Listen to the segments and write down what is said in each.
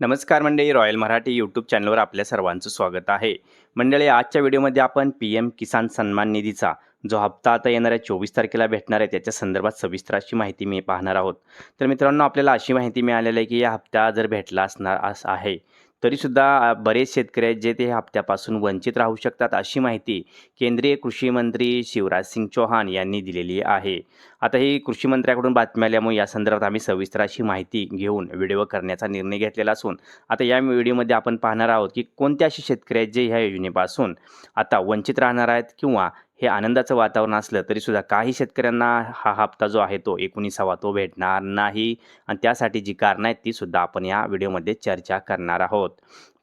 नमस्कार मंडळी royal Marathi YouTube चॅनलवर आपल्या सर्वांचं स्वागत आहे. मंडळी आजच्या व्हिडिओमध्ये आपण पी एम किसान सन्मान निधीचा जो हप्ता आता येणाऱ्या चोवीस तारखेला भेटणार आहे त्याच्या संदर्भात सविस्तर अशी माहिती मी पाहणार आहोत. तर मित्रांनो आपल्याला अशी माहिती मिळालेली आहे की या हप्ता जर भेटला असणार आहे तरीसुद्धा बरेच शेतकरी आहेत जे ते हप्त्यापासून वंचित राहू शकतात अशी माहिती केंद्रीय कृषी मंत्री शिवराज सिंग चौहान यांनी दिलेली आहे. आता ही कृषी मंत्र्याकडून बातमी आल्यामुळे या संदर्भात आम्ही सविस्तर अशी माहिती घेऊन व्हिडिओ करण्याचा निर्णय घेतलेला असून आता या व्हिडिओमध्ये आपण पाहणार आहोत की कोणते असे शेतकरी आहेत जे ह्या योजनेपासून आता वंचित राहणार आहेत किंवा हे आनंदाचं वातावरण असलं तरीसुद्धा काही शेतकऱ्यांना हा हप्ता जो आहे तो एकोणीसावा तो भेटणार नाही. आणि त्यासाठी जी कारणं आहेत तीसुद्धा आपण या व्हिडिओमध्ये चर्चा करणार आहोत.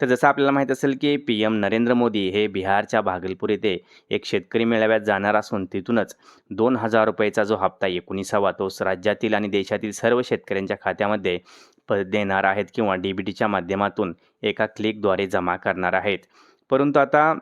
तर जसं आपल्याला माहीत असेल की पी एम नरेंद्र मोदी हे बिहारच्या भागलपूर येथे एक शेतकरी मेळाव्यात जाणार असून तिथूनच दोन हजार रुपयेचा जो हप्ता एकोणीसावा तो राज्यातील आणि देशातील सर्व शेतकऱ्यांच्या खात्यामध्ये प देणार आहेत किंवा डी बी टीच्या माध्यमातून एका क्लिकद्वारे जमा करणार आहेत. परंतु आता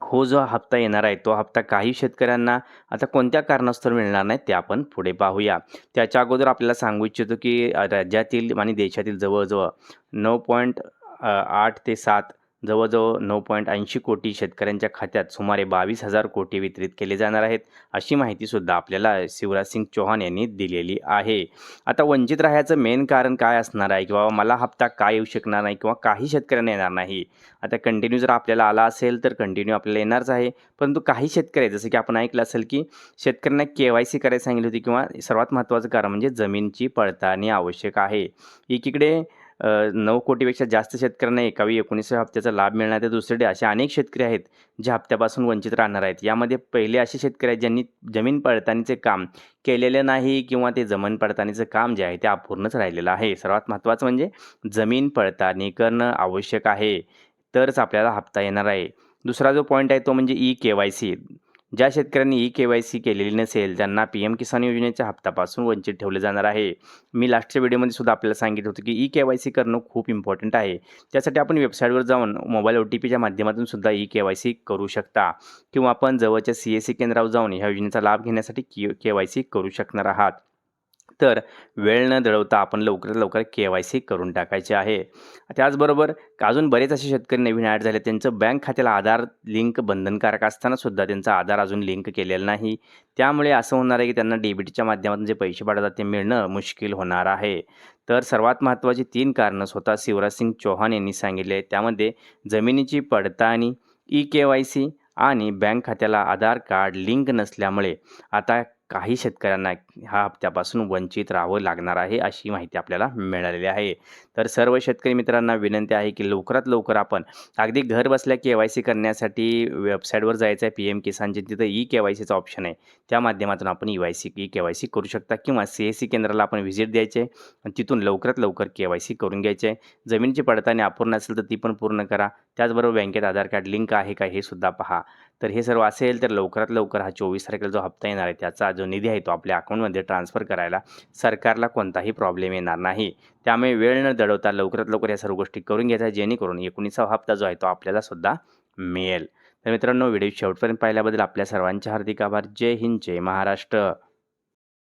हो जो हप्ता येणार आहे तो हप्ता काही शेतकऱ्यांना आता कोणत्या कारणास्तव मिळणार नाही ते आपण पुढे पाहूया. त्याच्या अगोदर आपल्याला सांगू इच्छितो की राज्यातील आणि देशातील जवळजवळ नऊ पॉईंट आठ ते सात जवळजवळ नऊ पॉईंट ऐंशी कोटी शेतकऱ्यांच्या खात्यात सुमारे बावीस हजार कोटी वितरित केले जाणार आहेत अशी माहितीसुद्धा आपल्याला शिवराज सिंग चौहान यांनी दिलेली आहे. आता वंचित राहायचं मेन कारण काय असणार आहे? किंवा मला हप्ता काय येऊ शकणार नाही किंवा काही शेतकऱ्यांना येणार नाही? आता कंटिन्यू जर आपल्याला आला असेल तर कंटिन्यू आपल्याला येणारच आहे. परंतु काही शेतकरी आहेत, जसं की आपण ऐकलं असेल की शेतकऱ्यांना के वाय सी करायला सांगितली होती किंवा सर्वात महत्त्वाचं कारण म्हणजे जमीनची पडताळणी आवश्यक आहे. एकीकडे नऊ कोटीपेक्षा जास्त शेतकऱ्यांना एकावी एकोणीसव्या हप्त्याचा लाभ मिळणार तर दुसरीकडे असे अनेक शेतकरी आहेत जे हप्त्यापासून वंचित राहणार आहेत. यामध्ये पहिले असे शेतकरी आहेत ज्यांनी जमीन पडताळणीचे काम केलेले नाही किंवा ते जमीन पडताळणीचं काम जे आहे ते अपूर्णच राहिलेलं आहे. सर्वात महत्त्वाचं म्हणजे जमीन पडताळणी करणं आवश्यक आहे तरच आपल्याला हप्ता येणार आहे. दुसरा जो पॉईंट आहे तो म्हणजे ई के वाय सी ज्या शेतकऱ्यांनी ई के वाय सी केलेली नसेल त्यांना पी एम किसान योजनेच्या हप्त्यापासून वंचित ठेवले जाणार आहे. मी लास्टच्या व्हिडिओमध्ये सुद्धा आपल्याला सांगितलं होतं की ई के वाय सी करणं खूप इम्पॉर्टंट आहे. त्यासाठी आपण वेबसाईटवर जाऊन मोबाईल ओ टी पीच्या माध्यमातून सुद्धा ई के वाय सी करू शकता. किंवा आपण जवळच्या सी एस सी केंद्रावर जाऊन ह्या योजनेचा लाभ घेण्यासाठी की के वाय सी करू शकणार आहात. तर वेळ न दळवता आपण लवकरात लवकर के वाय सी करून टाकायचे आहे. त्याचबरोबर अजून बरेच असे शेतकरी नवीन ॲड झाले. त्यांचं बँक खात्याला आधार लिंक बंधनकारक असतानासुद्धा त्यांचा आधार अजून लिंक केलेला नाही. त्यामुळे असं होणार आहे की त्यांना डेबिटच्या माध्यमातून जे पैसे पाठवतात ते मिळणं मुश्किल होणार आहे. तर सर्वात महत्त्वाची तीन कारणं स्वतः शिवराज सिंग चौहान यांनी सांगितले त्यामध्ये जमिनीची पडताळणी ई के वाय सी आणि बँक खात्याला आधार कार्ड लिंक नसल्यामुळे आता काही शेतकऱ्यांना ह्या हप्त्यापासून वंचित राहावं लागणार आहे अशी माहिती आपल्याला मिळालेली आहे. तर सर्व शेतकरी मित्रांना विनंती आहे की लवकरात लवकर आपण अगदी घर बसल्या के वाय सी करण्यासाठी वेबसाईटवर जायचं आहे पी एम किसानचे तिथं ई के वाय सीचा ऑप्शन आहे. त्या माध्यमातून आपण E Y C E K Y C करू शकता किंवा सी एस सी केंद्राला आपण व्हिजिट द्यायचे आणि तिथून लवकरात लवकर के वाय सी करून घ्यायचे जमिनीची पडताळणी अपूर्ण असेल तर ती पण पूर्ण करा. त्याचबरोबर बँकेत आधार कार्ड लिंक आहे का हे सुद्धा पहा. तर हे सर्व असेल तर लवकरात लवकर हा चोवीस तारखेला जो हप्ता येणार आहे त्याचा जो निधी आहे तो आपल्या अकाउंटमध्ये ट्रान्सफर करायला सरकारला कोणताही प्रॉब्लेम येणार नाही. त्यामुळे वेळ न दडवता लवकरात लवकर या सर्व गोष्टी करून घ्यायच्या जेणेकरून एकोणीसावा हप्ता जो आहे तो आपल्याला सुद्धा मिळेल. तर मित्रांनो व्हिडिओ शेवटपर्यंत पाहिल्याबद्दल आपल्या सर्वांचे हार्दिक आभार. जय हिंद जय महाराष्ट्र.